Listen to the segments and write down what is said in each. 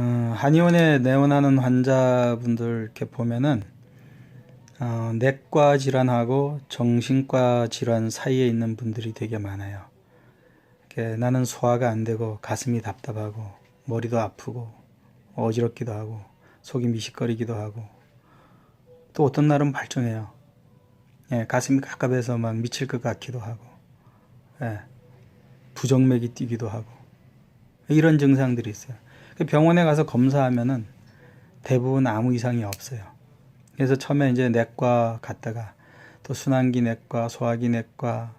어, 한의원에 내원하는 환자분들 이렇게 보면은 어, 내과 질환하고 정신과 질환 사이에 있는 분들이 되게 많아요. 나는 소화가 안 되고 가슴이 답답하고 머리도 아프고 어지럽기도 하고 속이 미식거리기도 하고 또 어떤 날은 발정해요. 예, 가슴이 갑갑해서 막 미칠 것 같기도 하고 예, 부정맥이 뛰기도 하고 이런 증상들이 있어요. 그 병원에 가서 검사하면은 대부분 아무 이상이 없어요. 그래서 처음에 이제 내과 갔다가 또 순환기 내과, 소화기 내과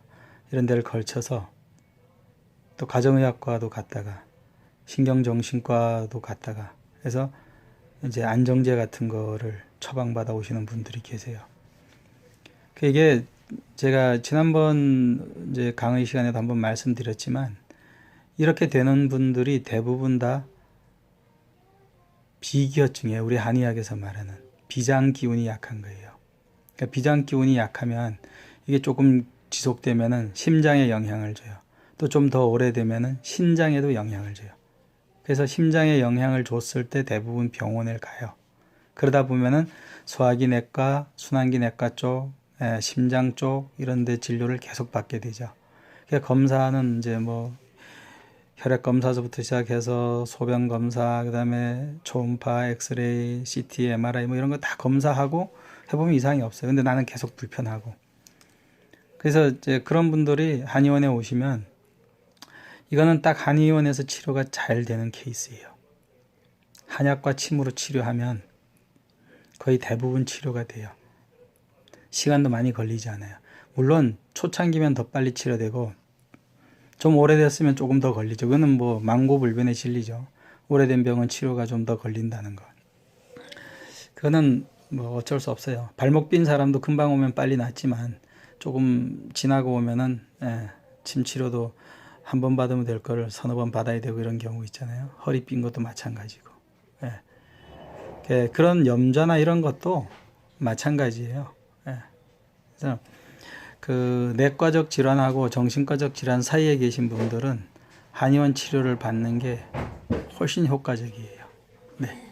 이런 데를 걸쳐서 또 가정의학과도 갔다가 신경정신과도 갔다가 해서 이제 안정제 같은 거를 처방받아 오시는 분들이 계세요. 그 이게 제가 지난번 이제 강의 시간에도 한번 말씀드렸지만 이렇게 되는 분들이 대부분 다 비기혈증이에요. 우리 한의학에서 말하는 비장 기운이 약한 거예요. 그러니까 비장 기운이 약하면 이게 조금 지속되면은 심장에 영향을 줘요. 또 좀 더 오래되면은 신장에도 영향을 줘요. 그래서 심장에 영향을 줬을 때 대부분 병원을 가요. 그러다 보면은 소화기 내과, 순환기 내과 쪽, 에, 심장 쪽 이런 데 진료를 계속 받게 되죠. 그러니까 검사는 이제 뭐 혈액 검사서부터 시작해서 소변 검사, 그다음에 초음파, 엑스레이, CT, MRI 뭐 이런 거 다 검사하고 해보면 이상이 없어요. 근데 나는 계속 불편하고. 그래서 이제 그런 분들이 한의원에 오시면 이거는 딱 한의원에서 치료가 잘 되는 케이스예요. 한약과 침으로 치료하면 거의 대부분 치료가 돼요. 시간도 많이 걸리지 않아요. 물론 초창기면 더 빨리 치료되고 좀 오래됐으면 조금 더 걸리죠. 그거는 뭐 망고불변의 진리죠. 오래된 병은 치료가 좀 더 걸린다는 거. 그거는 뭐 어쩔 수 없어요. 발목 삔 사람도 금방 오면 빨리 낫지만 조금 지나고 오면은 예, 침 치료도 한 번 받으면 될 거를 서너 번 받아야 되고 이런 경우 있잖아요. 허리 삔 것도 마찬가지고. 예. 예, 그런 염좌나 이런 것도 마찬가지예요. 예. 그래서 그 내과적 질환하고 정신과적 질환 사이에 계신 분들은 한의원 치료를 받는 게 훨씬 효과적이에요. 네.